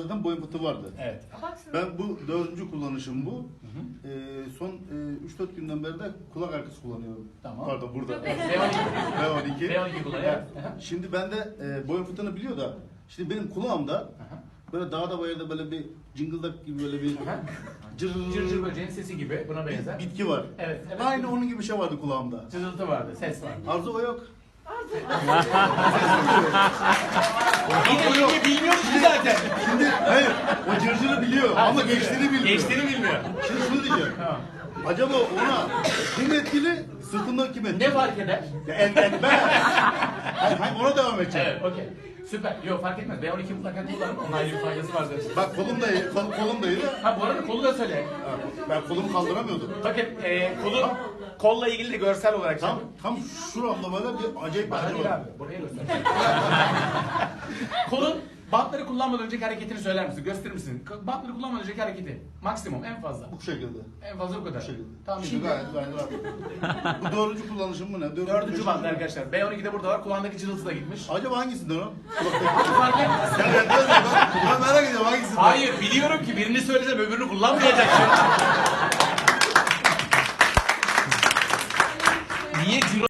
zaten boyun fıtığı vardı. Evet. Ben bu dördüncü kullanışım bu. Ee, son e, 3-4 günden beri de kulak arkası kullanıyorum. Tamam. Pardon burada. B12. B12. B12 kullanıyor. Evet. Şimdi ben de e, boyun fıtığını biliyor da şimdi benim kulağımda böyle dağda bayırda böyle bir cıngıldak gibi böyle bir cır Cırcır böceğin sesi gibi buna benzer. bitki var. Evet. evet. Aynı onun gibi bir şey vardı kulağımda. Cızıltı vardı, ses vardı. Arzu o yok. Yine yine bilmiyor ki zaten. Şimdi hayır o cırcırı biliyor ama geçtiğini bilmiyor. Geçtiğini bilmiyor. Şimdi şunu diyeceğim. Tamam. Acaba ona kim etkili, sırtından kim etkili? Ne fark eder? Ya el ben. Hayır, hayır ona devam edeceğim. Evet, okey. Süper. Yok fark etmez. B12 mutlaka kullanın. Onun ayrı bir faydası vardır. Bak kolum da iyi, kol, kolum da iyi de. Ha bu arada kolu da söyle. Ben kolumu kaldıramıyordum. Bakın e, kolu, kolla ilgili de görsel olarak Tam tam şuramda böyle bir acayip bir Bana acı var. abi. Buraya göster. kullanmadan önceki hareketini söyler misin? Gösterir misin? Butler kullanmadan önceki hareketi. Maksimum en fazla. Bu şekilde. En fazla bu Bu kadar. şekilde. Tamam. Şimdi Şimdi gayet gayet. Bu dördüncü kullanışım mı ne? Dördüncü, dördüncü beşinci arkadaşlar. B12'de burada var. Kulağındaki cılız da gitmiş. Acaba hangisinden o? Fark etmez. ya? Ben, ben merak ediyorum hangisinden. Hayır biliyorum ki birini söylesem öbürünü kullanmayacak şimdi. Niye ciro